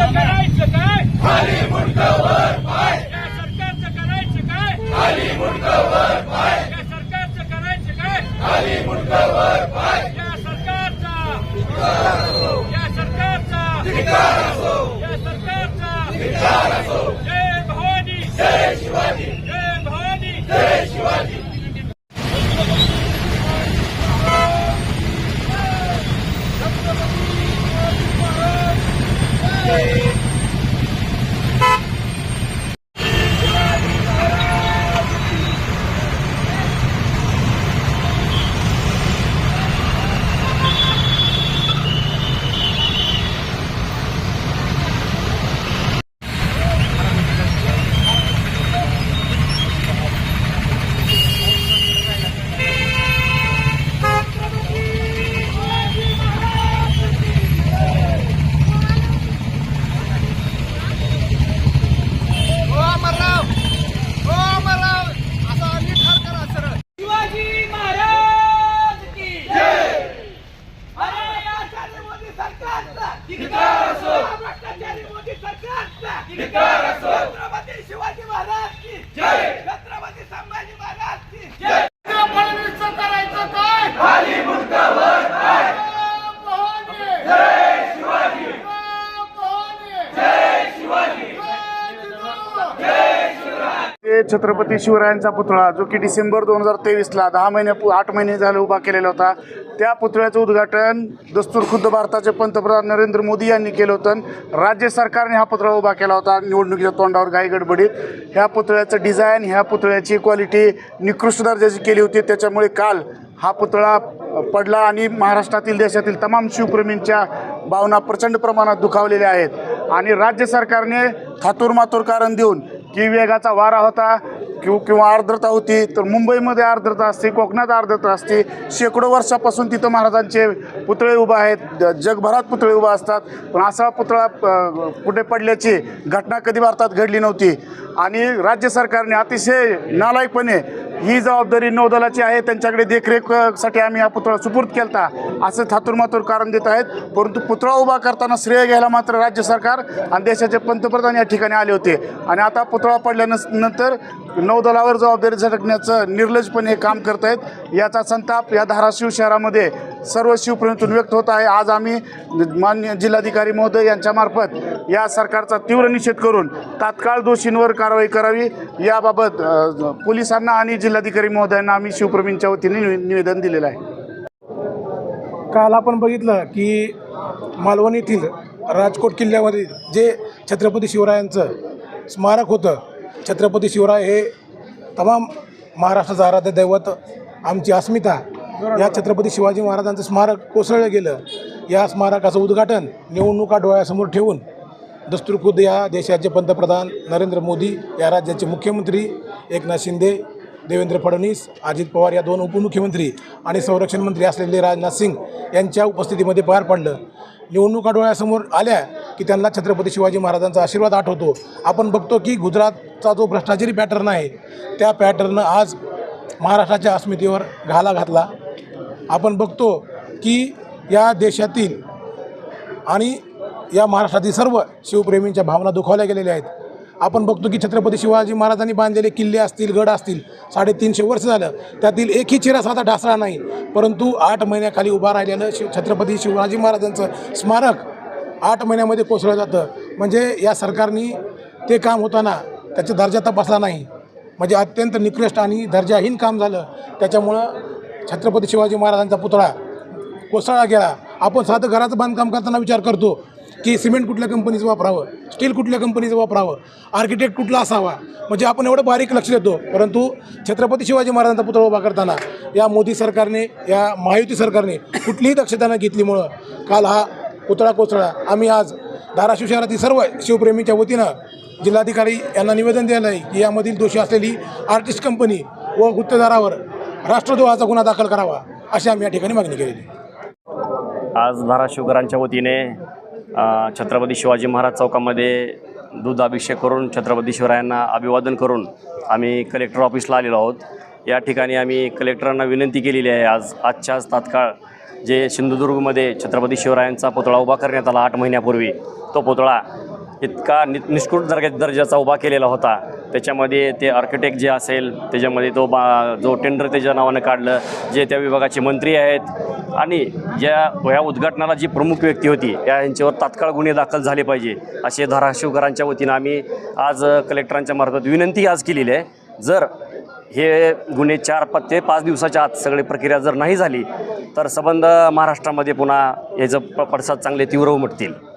सरकारचं करायचं काय? या सरकारचं करायचं काय? या शिवाजी महाराज की जय छत्रपती संभाजी महाराज की जय करायचं काय खाली काय जय शिवाजी जय शिवाजी ते छत्रपती शिवरायांचा पुतळा जो की डिसेंबर दोन हजार तेवीसला दहा महिने आठ महिने झाले उभा केलेला होता त्या पुतळ्याचं उद्घाटन दस्तूर खुद्द भारताचे पंतप्रधान नरेंद्र मोदी यांनी केलं होतं राज्य सरकारने हा पुतळा उभा केला होता. निवडणुकीच्या तोंडावर घाई गडबडीत. ह्या पुतळ्याचं डिझाईन ह्या पुतळ्याची क्वालिटी निकृष्ट दर्जाची केली होती. त्याच्यामुळे काल हा पुतळा पडला आणि महाराष्ट्रातील देशातील तमाम शिवप्रेमींच्या भावना प्रचंड प्रमाणात दुखावलेल्या आहेत. आणि राज्य सरकारने थातूरमातूर कारण देऊन की वेगाचा वारा होता किंवा किंवा आर्द्रता होती तर मुंबईमध्ये आर्द्रता असते कोकणात आर्द्रता असते. शेकडो वर्षापासून तिथं महाराजांचे पुतळे उभा आहेत जगभरात पुतळे उभा असतात. पण असा पुतळा कुठे पडल्याची घटना कधी भारतात घडली नव्हती. आणि राज्य सरकारने अतिशय नालायकपणे ही जबाबदारी नौदलाची आहे. त्यांच्याकडे देखरेखसाठी आम्ही हा पुतळा सुपूर्द केलता. असं थातूरमातूर कारण देत आहेत. परंतु पुतळा उभा करताना श्रेय घ्यायला मात्र राज्य सरकार आणि देशाचे पंतप्रधान या ठिकाणी आले होते. आणि आता पुतळा पडल्यानंतर नौदलावर जबाबदारी झटकण्याचं निर्लजपणे हे काम करत आहेत याचा संताप या धाराशिव शहरामध्ये सर्व शिवप्रेमीतून व्यक्त होत आहे. आज आम्ही मान्य जिल्हाधिकारी महोदय यांच्यामार्फत या सरकारचा तीव्र निषेध करून तात्काळ दोषींवर कारवाई करावी. याबाबत पोलिसांना आणि जिल्हाधिकारी महोदयांना आम्ही शिवप्रेमींच्या वतीने निवे- निवेदन दिलेलं आहे. काल आपण बघितलं की मालवण येथील राजकोट किल्ल्यावरील जे छत्रपती शिवरायांचं स्मारक होतं छत्रपती शिवराय हे तमाम महाराष्ट्राचं आराध्य दैवत आमची अस्मिता या छत्रपती शिवाजी महाराजांचं स्मारक कोसळलं गेलं. या स्मारकाचं उद्घाटन निवडणुका डोळ्यासमोर ठेवून दस्तूरखुद्द या देशाचे पंतप्रधान नरेंद्र मोदी या राज्याचे मुख्यमंत्री एकनाथ शिंदे देवेंद्र फडणवीस अजित पवार या दोन उपमुख्यमंत्री आणि संरक्षण मंत्री असलेले राजनाथ सिंग यांच्या उपस्थितीमध्ये पार पडलं. निवडणुका डोळ्यासमोर आल्या की त्यांना छत्रपती शिवाजी महाराजांचा आशीर्वाद आठवतो. आपण बघतो की गुजरातचा जो भ्रष्टाचारी पॅटर्न आहे त्या पॅटर्न आज महाराष्ट्राच्या अस्मितेवर घाला घातला. आपण बघतो की या देशातील आणि या महाराष्ट्रातील सर्व शिवप्रेमींच्या भावना दुखावल्या गेलेल्या आहेत. आपण बघतो की छत्रपती शिवाजी महाराजांनी बांधलेले किल्ले असतील गड असतील साडेतीनशे वर्ष झालं. त्यातील एकही चिरा साधा ढासळा नाही. परंतु आठ महिन्याखाली उभा राहिलेलं शिव छत्रपती शिवाजी महाराजांचं स्मारक आठ महिन्यामध्ये कोसळलं जातं. म्हणजे या सरकारने ते काम होताना त्याचा दर्जा तपासला नाही. म्हणजे अत्यंत निकृष्ट आणि दर्जाहीन काम झालं. त्याच्यामुळं छत्रपती शिवाजी महाराजांचा पुतळा कोसळला गेला. आपण साधं घराचं बांधकाम करताना विचार करतो की सिमेंट कुठल्या कंपनीचं वापरावं? स्टील कुठल्या कंपनीचं वापरावं? आर्किटेक्ट कुठला असावा? म्हणजे आपण एवढं बारीक लक्ष देतो. परंतु छत्रपती शिवाजी महाराजांचा पुतळा उभा करताना या मोदी सरकारने या महायुती सरकारने कुठलीही दक्षता न घेतलीमुळं काल हा पुतळा कोसळा आम्ही आज धाराशिव शहरातील सर्व शिवप्रेमीच्या वतीनं जिल्हाधिकारी यांना निवेदन दिलं आहे की यामधील दोषी असलेली आर्टिस्ट कंपनी व गुत्तेदारावर राष्ट्रद्रोहाचा गुन्हा दाखल करावा अशी आम्ही या ठिकाणी मागणी केलेली आज धाराशिवकरांच्या वतीने छत्रपती शिवाजी महाराज चौकामध्ये दूध अभिषेक करून छत्रपती शिवरायांना अभिवादन करून आम्ही कलेक्टर ऑफिसला आलेलो आहोत. या ठिकाणी आम्ही कलेक्टरांना विनंती केलेली आहे आज आजच्या आज तात्काळ जे सिंधुदुर्गमध्ये छत्रपती शिवरायांचा पुतळा उभा करण्यात आला आठ महिन्यापूर्वी तो पुतळा इतका नि निष्कृत दर्जा दर्जाचा उभा केलेला होता. त्याच्यामध्ये ते आर्किटेक्ट जे असेल त्याच्यामध्ये तो बा जो टेंडर त्याच्या नावानं काढलं जे त्या विभागाचे मंत्री आहेत आणि ज्या ह्या उद्घाटनाला जी प्रमुख व्यक्ती होती या यांच्यावर तात्काळ गुन्हे दाखल झाले पाहिजे असे धाराशिवकरांच्या वतीनं आम्ही आज कलेक्टरांच्या मार्फत विनंती आज केलेली आहे. जर हे गुन्हे चार पत्ते ते पाच दिवसाच्या आत सगळी प्रक्रिया जर नाही झाली तर संबंध महाराष्ट्रामध्ये पुन्हा याचं प- पडसाद चांगले तीव्र उमटतील.